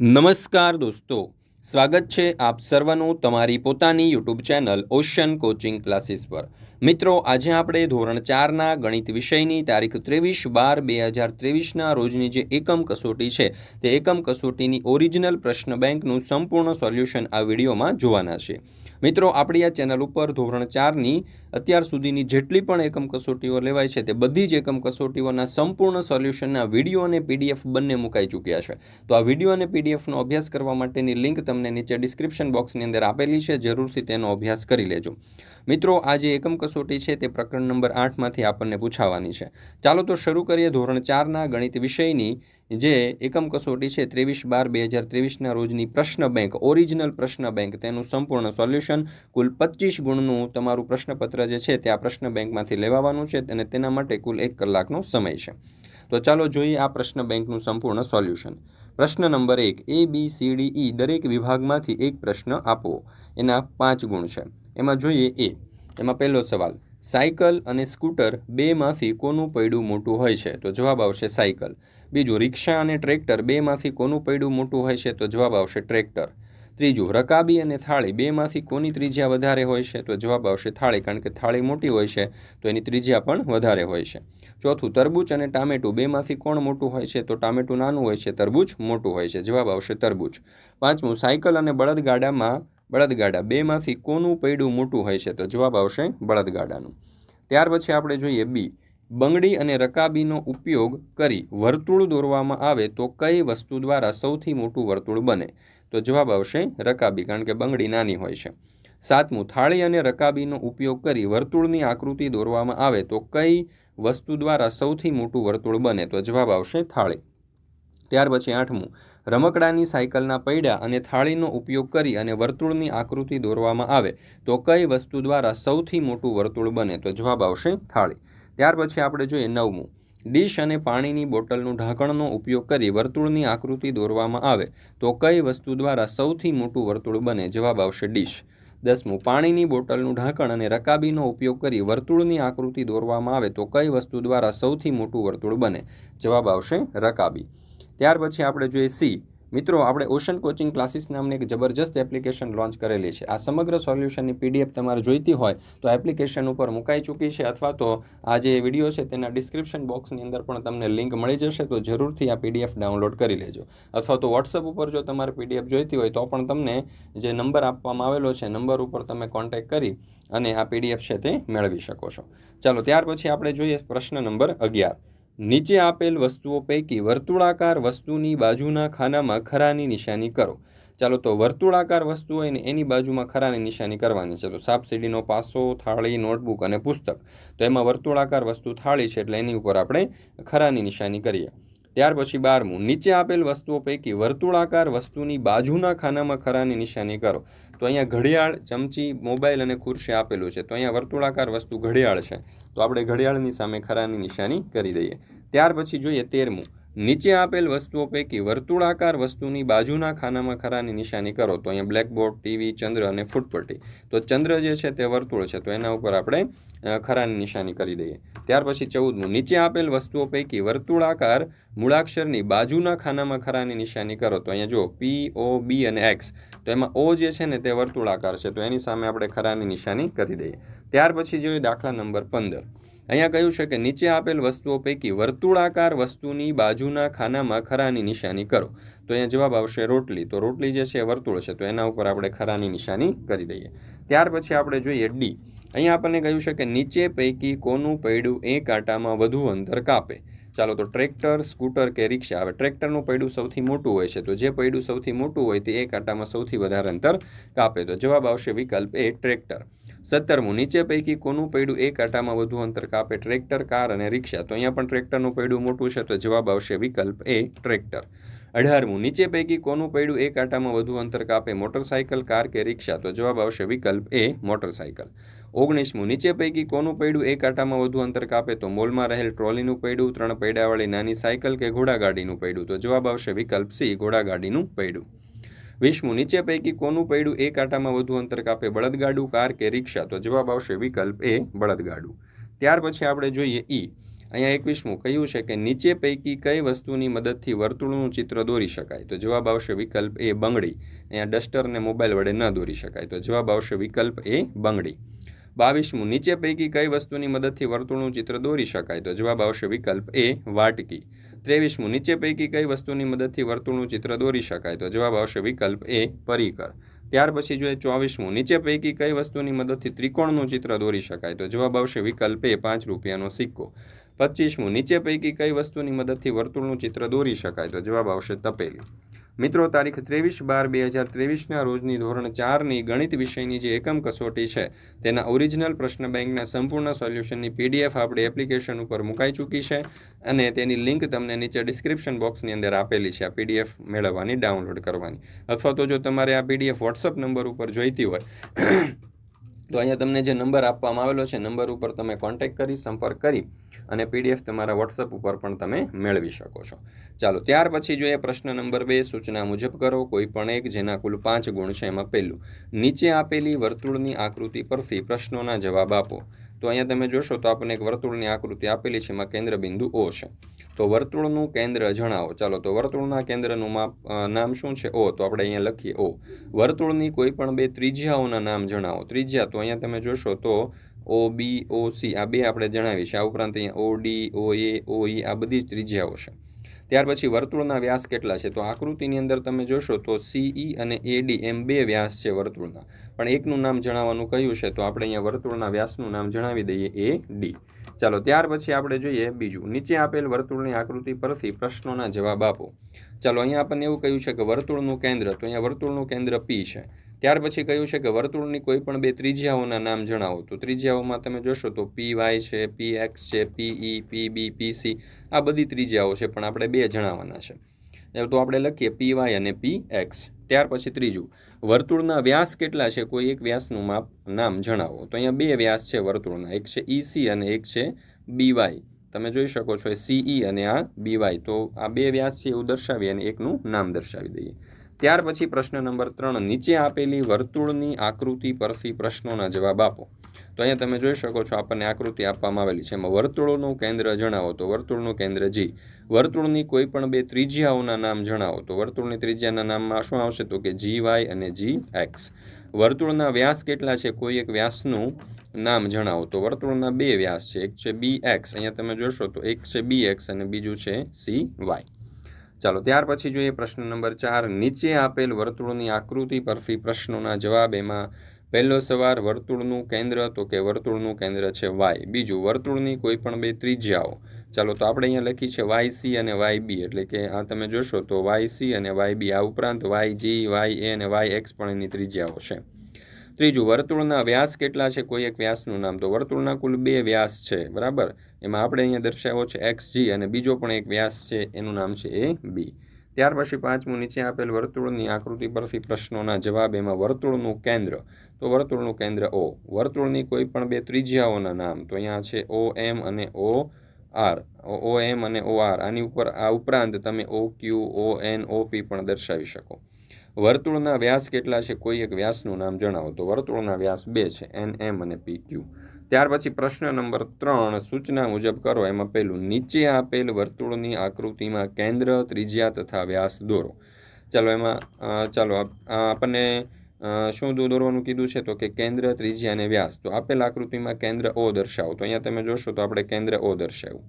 નમસ્કાર દોસ્તો. સ્વાગત છે આપ સર્વનું તમારી પોતાની YouTube channel ocean coaching classes પર. મિત્રો, આજે આપણે ધોરણ ચારના ગણિત વિષયની તારીખ ત્રેવીસ બાર બે હજાર ત્રેવીસના રોજની જે એકમ કસોટી છે, તે એકમ કસોટીની ઓરિજિનલ પ્રશ્ન બેંકનું સંપૂર્ણ સોલ્યુશન આ વિડીયોમાં જોવાના છે. મિત્રો, આપણી આ ચેનલ ઉપર ધોરણ ચારની અત્યાર સુધીની જેટલી પણ એકમ કસોટીઓ લેવાય છે તે બધી જ એકમ કસોટીઓના સંપૂર્ણ સોલ્યુશનના વીડિયો અને પીડીએફ બંને મુકાઈ ચૂક્યા છે. તો આ વીડિયો અને પીડીએફનો અભ્યાસ કરવા માટેની લિંક તમને નીચે ડિસ્ક્રિપ્શન બોક્સની અંદર આપેલી છે, જરૂરથી તેનો અભ્યાસ કરી લેજો. મિત્રો, આ જે એકમ કસોટી છે તે પ્રકરણ નંબર આઠમાંથી આપણને પૂછાવાની છે. ચાલો તો શરૂ કરીએ ધોરણ ચારના ગણિત વિષયની. જે એકમ કસોટી છે ત્રેવીસ બાર બે હજાર ત્રેવીસના રોજની પ્રશ્ન બેંક, ઓરિજિનલ પ્રશ્ન બેંક, તેનું સંપૂર્ણ સોલ્યુશન કુલ પચીસ ગુણનું તમારું પ્રશ્નપત્ર જે છે તે આ પ્રશ્ન બેંકમાંથી લેવાવાનું છે અને તેના માટે કુલ એક કલાકનો સમય છે. તો ચાલો જોઈએ આ પ્રશ્ન બેંકનું સંપૂર્ણ સોલ્યુશન. પ્રશ્ન નંબર એક એ બી સી ડી ઈ દરેક વિભાગમાંથી એક પ્રશ્ન આપવો. એના પાંચ ગુણ છે. એમાં જોઈએ એ એમાં પહેલો સવાલ સાયકલ અને સ્કૂટર બેમાંથી કોનું પૈડું મોટું હોય છે? તો જવાબ આવશે સાયકલ. બીજું, રિક્ષા અને ટ્રેક્ટર બેમાંથી કોનું પૈડું મોટું હોય છે? તો જવાબ આવશે ટ્રેક્ટર. ત્રીજું, રકાબી અને થાળી બેમાંથી કોની ત્રિજ્યા વધારે હોય છે? તો જવાબ આવશે થાળી, કારણ કે થાળી મોટી હોય છે, તો એની ત્રિજ્યા પણ વધારે હોય છે. ચોથું, તરબૂચ અને ટામેટું બેમાંથી કોણ મોટું હોય છે? તો ટામેટું નાનું હોય છે, તરબૂચ મોટું હોય છે. જવાબ આવશે તરબૂચ. પાંચમું, સાયકલ અને બળદગાડામાં બળદગાડા. બેમાંથી કોનું પૈડું મોટું હોય છે? તો જવાબ આવશે બળદગાડાનું. ત્યાર પછી આપણે જોઈએ બી. બંગડી અને રકાબીનો ઉપયોગ કરી વર્તુળ દોરવામાં આવે તો કઈ વસ્તુ દ્વારા સૌથી મોટું વર્તુળ બને? તો જવાબ આવશે રકાબી, કારણ કે બંગડી નાની હોય છે. સાતમું. થાળી અને રકાબીનો ઉપયોગ કરી વર્તુળની આકૃતિ દોરવામાં આવે તો કઈ વસ્તુ દ્વારા સૌથી મોટું વર્તુળ બને? તો જવાબ આવશે થાળી. ત્યાર પછી આઠમું. રમકડાની સાયકલના પૈડા અને થાળીનો ઉપયોગ કરી અને વર્તુળની આકૃતિ દોરવામાં આવે તો કઈ વસ્તુ દ્વારા સૌથી મોટું વર્તુળ બને તો જવાબ આવશે થાળી. ત્યાર પછી આપણે જોઈએ નવમું. ડીશ અને પાણીની બોટલનું ઢાંકણનો ઉપયોગ કરી વર્તુળની આકૃતિ દોરવામાં આવે તો કઈ વસ્તુ દ્વારા સૌથી મોટું વર્તુળ બને જવાબ આવશે ડીશ. દસમું, પાણીની બોટલનું ઢાંકણ અને રકાબીનો ઉપયોગ કરી વર્તુળની આકૃતિ દોરવામાં આવે તો કઈ વસ્તુ દ્વારા સૌથી મોટું વર્તુળ બને જવાબ આવશે રકાબી. ત્યાર પછી આપણે જોઈએ સી. મિત્રો, આપણે ઓશન કોચિંગ ક્લાસીસ નામની એક જબરજસ્ત એપ્લિકેશન લોન્ચ કરેલી છે. આ સમગ્ર સોલ્યુશનની પીડીએફ તમારે જોઈતી હોય તો એપ્લિકેશન ઉપર મુકાઈ ચૂકી છે અથવા તો આ જે વીડિયો છે તેના ડિસ્ક્રિપ્શન બોક્સની અંદર પણ તમને લિંક મળી જશે, તો જરૂરથી આ પીડીએફ ડાઉનલોડ કરી લેજો. અથવા તો વોટ્સઅપ ઉપર જો તમારે પીડીએફ જોઈતી હોય તો પણ તમને જે નંબર આપવામાં આવેલો છે, નંબર ઉપર તમે કોન્ટેક્ટ કરી અને આ પીડીએફ છે તે મેળવી શકો છો. ચાલો, ત્યાર પછી આપણે જોઈએ પ્રશ્ન નંબર અગિયાર. નીચે આપેલ વસ્તુઓ પૈકી વર્તુળાકાર વસ્તુની બાજુના ખાનામાં ખરાની નિશાની કરો. ચાલો તો વર્તુળાકાર વસ્તુ હોય ને એની બાજુમાં ખરાની નિશાની કરવાની. છે તો સાપસીડીનો પાસો, થાળી, નોટબુક અને પુસ્તક. તો એમાં વર્તુળાકાર વસ્તુ થાળી છે એટલે એની ઉપર આપણે ખરાની નિશાની કરીએ. ત્યાર પછી બારમું. નીચે આપેલ વસ્તુઓ પૈકી વર્તુળાકાર વસ્તુની બાજુના ખાનામાં ખરાની નિશાની કરો. તો અહીંયા ઘડિયાળ, ચમચી, મોબાઈલ અને ખુરશી આપેલું છે. તો અહીંયા વર્તુળાકાર વસ્તુ ઘડિયાળ છે. તો આપણે ઘડિયાળની સામે ખરાની નિશાની કરી દઈએ. ત્યાર પછી જોઈએ તેરમું. નીચે આપેલ વસ્તુઓ પૈકી વર્તુળાકાર વસ્તુની બાજુના ખાનામાં ખરાની નિશાની કરો. તો અહીંયા બ્લેકબોર્ડ ટીવી ચંદ્ર અને ફૂટપટ્ટી. તો ચંદ્ર જે છે તે વર્તુળ છે. તો એના ઉપર આપણે ખરાની નિશાની કરી દઈએ. ત્યાર પછી ચૌદમું. નીચે આપેલ વસ્તુઓ પૈકી વર્તુળાકાર મૂળાક્ષરની બાજુના ખાનામાં ખરાની નિશાની કરો. તો અહીંયા જો પી ઓ બી અને એક્સ તો એમાં ઓ જે છે ને તે વર્તુળાકાર છે. તો એની સામે આપણે ખરાની નિશાની કરી દઈએ. ત્યાર પછી જોઈએ દાખલા નંબર પંદર. અહીંયા કહ્યું છે કે નીચે આપેલ વસ્તુઓ પૈકી વર્તુળાકાર વસ્તુની બાજુના ખાનામાં ખરાની નિશાની કરો. તો અહીંયા જવાબ આવશે રોટલી. તો રોટલી જે છે એ વર્તુળ છે. તો એના ઉપર આપણે ખરાની નિશાની કરી દઈએ. ત્યાર પછી આપણે જોઈએ ડી. અહીંયા આપણને કહ્યું છે કે નીચે પૈકી કોનું પૈડું એ કાંટામાં વધુ અંતર કાપે. ચાલો તો ટ્રેક્ટર, સ્કૂટર કે રિક્ષા. હવે ટ્રેક્ટરનું પૈડું સૌથી મોટું હોય છે. તો જે પૈડું સૌથી મોટું હોય તે એ કાંટામાં સૌથી વધારે અંતર કાપે. તો જવાબ આવશે વિકલ્પ એ ટ્રેક્ટર. સત્તરમું, નીચે પૈકી કોનું પૈડું એક આટામાં વધુ અંતર કાપે ટ્રેક્ટર, કાર અને રિક્ષા? તો અહીંયા પણ ટ્રેક્ટરનું પૈડું મોટું છે, તો જવાબ આવશે વિકલ્પ એ, ટ્રેક્ટર. અઢારમું, નીચે પૈકી કોનું પૈડું એક આટામાં વધુ અંતર કાપે મોટરસાયકલ કાર કે રિક્ષા? તો જવાબ આવશે વિકલ્પ એ મોટરસાયકલ ઓગણીસમું, નીચે પૈકી કોનું પૈડું એક આટામાં વધુ અંતર કાપે? તો મોલમાં રહેલ ટ્રોલીનું પૈડું ત્રણ પૈડાવાળી નાની સાયકલ કે ઘોડાગાડીનું પૈડું તો જવાબ આવશે વિકલ્પ સી, ઘોડાગાડીનું પૈડું વીસમું નીચે પૈકી કોનું પૈડું એક આટામાં વધુ અંતર કાપે બળદગાડું, કાર કે રિક્ષા? તો જવાબ આવશે વિકલ્પ એ બળદગાડું. ત્યાર પછી આપણે જોઈએ ઈ. અહીંયા એકવીસમું કહ્યું છે કે નીચે પૈકી કઈ વસ્તુની મદદથી વર્તુળનું ચિત્ર દોરી શકાય? તો જવાબ આવશે વિકલ્પ એ બંગડી. અહીંયા ડસ્ટરને મોબાઈલ વડે ન દોરી શકાય. તો જવાબ આવશે વિકલ્પ એ બંગડી. બાવીસમું નીચે પૈકી કઈ વસ્તુની મદદથી વર્તુળનું ચિત્ર દોરી શકાય? તો જવાબ આવશે વિકલ્પ એ વાટકી. ત્રેવીસમું નીચે પૈકી કઈ વસ્તુની મદદથી વર્તુળનું ચિત્ર દોરી શકાય? તો જવાબ આવશે વિકલ્પ એ, પરિકર. ત્યાર પછી જોઈએ ચોવીસમું નીચે પૈકી કઈ વસ્તુની મદદથી ત્રિકોણનું ચિત્ર દોરી શકાય? તો જવાબ આવશે વિકલ્પ એ, પાંચ રૂપિયાનો સિક્કો. પચીસમું નીચે પૈકી કઈ વસ્તુની મદદથી વર્તુળનું ચિત્ર દોરી શકાય? તો જવાબ આવશે તપેલી. મિત્રો, તારીખ ત્રેવીસ બાર બે હજાર ત્રેવીસના રોજની ધોરણ ચારની ગણિત વિષયની જે એકમ કસોટી છે, તેના ઓરિજિનલ પ્રશ્ન બેંકના સંપૂર્ણ સોલ્યુશનની પીડીએફ આપણી એપ્લિકેશન ઉપર મુકાઈ ચૂકી છે અને તેની લિંક તમને નીચે ડિસ્ક્રિપ્શન બોક્સની અંદર આપેલી છે, આ પીડીએફ મેળવવાની ડાઉનલોડ કરવાની. અથવા તો જો તમારે આ પીડીએફ વોટ્સઅપ નંબર ઉપર જોઈતી હોય તો અહીંયા તમને જે નંબર આપવામાં આવેલો છે, નંબર ઉપર તમે કોન્ટેક કરી, સંપર્ક કરી અને પીડીએફ તમારા વોટ્સઅપ ઉપર પણ તમે મેળવી શકો છો. ચાલો, ત્યાર પછી જોઈએ પ્રશ્ન નંબર બે, સૂચના મુજબ કરો. કોઈ પણ એક જેના કુલ પાંચ ગુણ છે, એમાં પહેલું, નીચે આપેલી વર્તુળની આકૃતિ પરથી પ્રશ્નોના જવાબ આપો. તો અહીંયા તમે જોશો તો આપણને એક વર્તુળની આકૃતિ આપેલી છે, એમાં કેન્દ્ર બિંદુ ઓ છે. તો વર્તુળનું કેન્દ્ર જણાવો. ચાલો, તો વર્તુળના કેન્દ્રનું માપ નામ શું છે? ઓ, તો આપણે અહીંયા લખીએ ઓ. વર્તુળની કોઈ પણ બે ત્રિજ્યાઓના નામ જણાવો. ત્રિજ્યા, તો અહીંયા તમે જોશો તો ઓ, બી, ઓ, સી, આ બે આપણે જણાવીએ છીએ. આ ઉપરાંત અહીંયા ઓ, ડી, ઓ, એ, ઓ, ઈ, આ બધી જ ત્રિજ્યાઓ છે. ત્યાર પછી વર્તુળના વ્યાસ કેટલા છે? તો આકૃતિની અંદર તમે જોશો તો સીઈ અને એડી એમ બે વ્યાસ છે વર્તુળના. પણ એકનું નામ જણાવવાનું કહ્યું છે? તો આપણે અહીંયા વર્તુળના વ્યાસનું નામ જણાવી દઈએ એ ડી ચાલો, ત્યાર પછી આપણે જોઈએ બીજું. નીચે આપેલ વર્તુળની આકૃતિ પરથી પ્રશ્નોના જવાબ આપો. ચાલો, અહીંયા આપણને એવું કહ્યું છે કે વર્તુળનું કેન્દ્ર, તો અહીંયા વર્તુળનું કેન્દ્ર પી છે. ત્યાર પછી કહ્યું છે કે વર્તુળની કોઈ પણ બે ત્રિજ્યાઓના નામ જણાવો. તો ત્રિજ્યાઓમાં તમે જોશો તો પી વાય છે પી એક્સ છે પી ઈ પી બી પી સી આ બધી ત્રિજ્યાઓ છે, પણ આપણે બે જણાવવાના છે. તો આપણે લખીએ પી વાય અને પી એક્સ ત્યાર પછી ત્રીજું, વર્તુળના વ્યાસ કેટલા છે? કોઈ એક વ્યાસનું માપ નામ જણાવો. તો અહીંયા બે વ્યાસ છે વર્તુળના, એક છે ઈસી અને એક છે બીવાય તમે જોઈ શકો છો સીઈ અને આ બીવાય તો આ બે વ્યાસ છે એવું દર્શાવી અને એકનું નામ દર્શાવી દઈએ. ત્યાર પછી પ્રશ્ન નંબર ત્રણ, નીચે આપેલી વર્તુળની આકૃતિ પરથી પ્રશ્નોના જવાબ આપો. તો અહીંયા તમે જોઈ શકો છો, આપણને આકૃતિ આપવામાં આવેલી છે. એમાં વર્તુળનું કેન્દ્ર જણાવો, તો વર્તુળનું કેન્દ્ર જી. વર્તુળની કોઈ પણ બે ત્રિજ્યાઓના નામ જણાવો, તો વર્તુળની ત્રિજ્યાના નામમાં શું આવશે? તો કે જી, વાય અને જી, એક્સ. વર્તુળના વ્યાસ કેટલા છે? કોઈ એક વ્યાસનું નામ જણાવો. તો વર્તુળના બે વ્યાસ છે. એક છે બી, એક્સ. અહીંયા તમે જોશો તો એક છે બી, એક્સ અને બીજું છે સી, વાય. ચાલો, ત્યાર પછી જોઈએ પ્રશ્ન નંબર ચાર. નીચે આપેલ વર્તુળની આકૃતિ પરથી પ્રશ્નોના જવાબ. એમાં પહેલો સવાર વર્તુળનું કેન્દ્ર તો કે વર્તુળનું કેન્દ્ર છે વાય બીજું, વર્તુળની કોઈ પણ બે ત્રિજ્યાઓ. ચાલો, તો આપણે અહીંયા લખી છે વાય સી અને વાય બી એટલે કે આ તમે જોશો તો વાય સી અને વાય બી આ ઉપરાંત વાય જી વાય એ અને વાય એક્સ પણ એની ત્રિજ્યાઓ છે. ત્રીજું, વર્તુળના વ્યાસ કેટલા છે? કોઈ એક વ્યાસનું નામ. તો વર્તુળના કુલ બે વ્યાસ છે. બરાબર? એમાં આપણે અહીંયા દર્શાવ્યો છે એક્સ જી અને બીજો પણ એક વ્યાસ છે, એનું નામ છે એ બી ત્યાર પછી પાંચમું નીચે આપેલ વર્તુળની આકૃતિ પરથી પ્રશ્નોના જવાબ, એમાં વર્તુળનું કેન્દ્ર. તો વર્તુળનું કેન્દ્ર ઓ વર્તુળની કોઈ પણ બે ત્રિજ્યાઓના નામ, તો અહીંયા છે ઓ એમ અને ઓ આર ઓ એમ અને ઓ આર આની ઉપર, આ ઉપરાંત તમે ઓ ક્યુ ઓ એન ઓ પી પણ દર્શાવી શકો. વર્તુળના વ્યાસ કેટલા છે? કોઈ એક વ્યાસનું નામ જણાવો. તો વર્તુળના વ્યાસ બે છે એન એમ અને પી ક્યુ ત્યાર પછી પ્રશ્ન નંબર ત્રણ, સૂચના મુજબ કરો. એમાં પહેલું, નીચે આપેલ વર્તુળની આકૃતિમાં કેન્દ્ર, ત્રિજ્યા તથા વ્યાસ દોરો. ચાલો એમાં ચાલો આપ- આપણને શું દોરવાનું કીધું છે? તો કે કેન્દ્ર, ત્રિજ્યા અને વ્યાસ. તો આપેલ આકૃતિમાં કેન્દ્ર ઓ દર્શાવો. તો અહીંયા તમે જોશો તો આપણે કેન્દ્ર ઓ દર્શાવ્યું.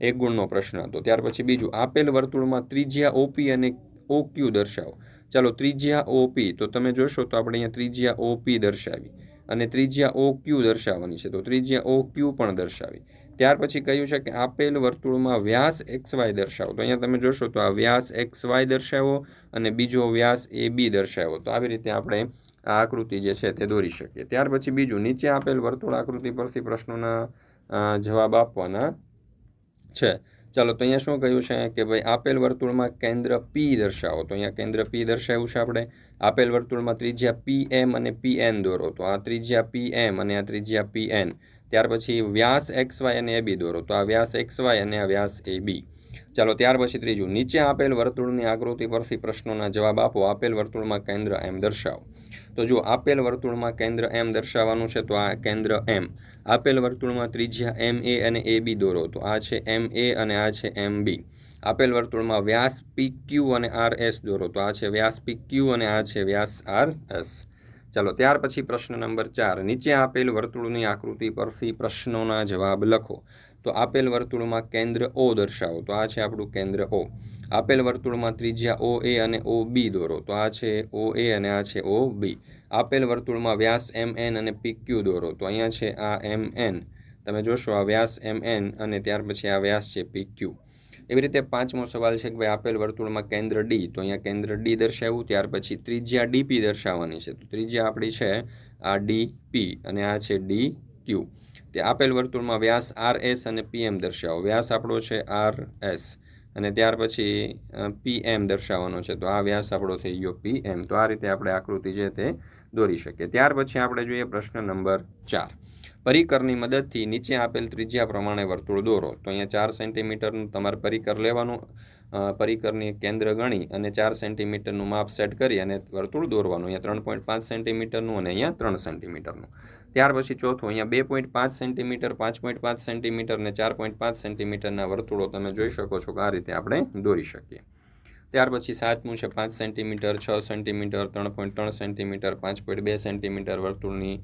એક ગુણનો પ્રશ્ન હતો. ત્યાર પછી બીજું, આપેલ વર્તુળમાં ત્રિજ્યા ઓપી અને ઓ ક્યુ દર્શાવો. ચાલો ત્રિજ્યા ઓપી તો તમે જોશો તો આપણે અહીંયા ત્રિજ્યા ઓપી દર્શાવી અને ત્રિજ્યા ઓ ક્યુ દર્શાવવાની છે. તો ત્રિજ્યા ઓ ક્યુ પણ દર્શાવી. ત્યાર પછી કહ્યું છે કે આપેલ વર્તુળમાં વ્યાસ એક્સ વાય દર્શાવો. તો અહીંયા તમે જોશો તો આ વ્યાસ એક્સ વાય દર્શાવો અને બીજો વ્યાસ એ બી દર્શાવો. તો આવી રીતે આપણે આ આકૃતિ જે છે તે દોરી શકીએ. ત્યાર પછી બીજું, નીચે આપેલ વર્તુળ આકૃતિ પરથી પ્રશ્નોના જવાબ આપવાના છે. ચાલો, તો અહીંયા શું કહ્યું છે કે ભાઈ, આપેલ વર્તુળમાં કેન્દ્ર પી દર્શાવો. તો અહીંયા કેન્દ્ર પી દર્શાવ્યું છે આપણે. આપેલ વર્તુળમાં ત્રિજ્યા પી એમ અને પી એન દોરો. તો આ ત્રિજ્યા પી એમ અને આ ત્રિજ્યા પી એન ત્યાર પછી વ્યાસ એક્સ વાય અને એ બી દોરો. તો આ વ્યાસ એક્સ વાય અને આ વ્યાસ એ બી ચાલો ત્યાર પછી ત્રીજું. નીચે આપેલ વર્તુળની આકૃતિ પરથી પ્રશ્નોના જવાબ આપો. આપેલ વર્તુળમાં કેન્દ્ર એમ દર્શાવો. તો જો આપેલ વર્તુળમાં કેન્દ્ર એમ દર્શાવવાનું છે તો આ કેન્દ્ર એમ આપેલ વર્તુળમાં ત્રિજ્યા એમ એ અને એ બી દોરો. તો આ છે એમ એ અને આ છે એમ બી આપેલ વર્તુળમાં વ્યાસ પી ક્યુ અને આર એસ દોરો. તો આ છે વ્યાસ પી ક્યુ અને આ છે વ્યાસ આર એસ ચાલો, ત્યાર પછી પ્રશ્ન નંબર ચાર. નીચે આપેલ વર્તુળની આકૃતિ પરથી પ્રશ્નોના જવાબ લખો. તો આપેલ વર્તુળમાં કેન્દ્ર ઓ દર્શાવો. તો આ છે આપણું કેન્દ્ર ઓ આપેલ વર્તુળમાં ત્રિજ્યા ઓ એ અને ઓ બી દોરો. તો આ છે ઓ એ અને આ છે ઓ બી આપેલ વર્તુળમાં વ્યાસ એમ એન અને પી ક્યુ દોરો. તો અહીંયા છે આ એમ એન તમે જોશો આ વ્યાસ એમ એન અને ત્યાર પછી આ વ્યાસ છે પી ક્યુ એવી રીતે પાંચમો સવાલ છે કે ભાઈ આપેલ વર્તુળમાં કેન્દ્ર ડી તો અહીંયા કેન્દ્ર ડી દર્શાવ્યું. ત્યાર પછી ત્રિજ્યા ડીપી દર્શાવવાની છે. તો ત્રિજ્યા આપણી છે આ ડી પી અને આ છે ડી ક્યુ તે આપેલ વર્તુળમાં વ્યાસ આર એસ અને પીએમ દર્શાવો. વ્યાસ આપણો છે આર એસ અને ત્યાર પછી પી એમ દર્શાવવાનો છે. તો આ વ્યાસ આપણો થઈ ગયો પી એમ તો આ રીતે આપણે આકૃતિ છે તે દોરી શકીએ. ત્યાર પછી આપણે જોઈએ પ્રશ્ન નંબર ચાર. પરિકરની મદદથી નીચે આપેલ ત્રિજ્યા પ્રમાણે વર્તુળ દોરો. તો અહીંયા ચાર સેન્ટીમીટરનું તમારે પરિકર લેવાનું પરિકરની કેન્દ્ર ગણી અને ચાર સેન્ટીમીટરનું માપ સેટ કરી અને વર્તુળ દોરવાનું. અહીંયા ત્રણ પોઈન્ટ પાંચ સેન્ટીમીટરનું અને અહીંયા ત્રણ સેન્ટીમીટરનું. ત્યાર પછી ચોથું, અહીંયા બે પોઈન્ટ પાંચ સેન્ટીમીટર, પાંચ પોઈન્ટ પાંચ સેન્ટીમીટર ને ચાર પોઈન્ટ પાંચ સેન્ટીમીટરના વર્તુળો તમે જોઈ શકો છો કે આ રીતે આપણે દોરી શકીએ. ત્યાર પછી સાતમું છે, પાંચ સેન્ટીમીટર, છ સેન્ટીમીટર, ત્રણ પોઈન્ટ ત્રણ સેન્ટીમીટર, પાંચ પોઈન્ટ બે સેન્ટીમીટર વર્તુળની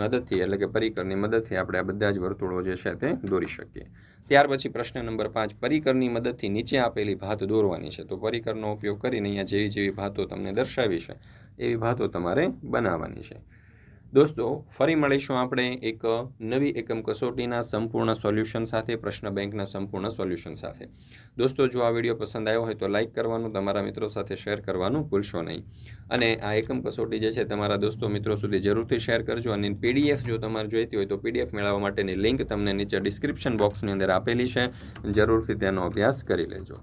મદદથી એટલે કે પરિકરની મદદથી આપણે આ બધા જ વર્તુળો જે છે તે દોરી શકીએ. ત્યાર પછી પ્રશ્ન નંબર પાંચ, પરિકરની મદદથી નીચે આપેલી ભાત દોરવાની છે. તો પરિકરનો ઉપયોગ કરીને અહીંયા જેવી જેવી ભાતો તમને દર્શાવી છે, એવી ભાતો તમારે બનાવવાની છે. દોસ્તો, ફરી મળીશું આપણે એક નવી એકમ કસોટીના સંપૂર્ણ સોલ્યુશન સાથે, પ્રશ્ન બેંકના સંપૂર્ણ સોલ્યુશન સાથે. દોસ્તો, જો આ વીડિયો પસંદ આવ્યો હોય તો લાઇક કરવાનું, તમારા મિત્રો સાથે શેર કરવાનું ભૂલશો નહીં. અને આ એકમ કસોટી જે છે, તમારા દોસ્તો મિત્રો સુધી જરૂરથી શેર કરજો અને પીડીએફ જો તમારે જોઈતી હોય તો પીડીએફ મેળવવા માટેની લિંક તમને નીચે ડિસ્ક્રિપ્શન બોક્સની અંદર આપેલી છે. જરૂરથી તેનો અભ્યાસ કરી લેજો.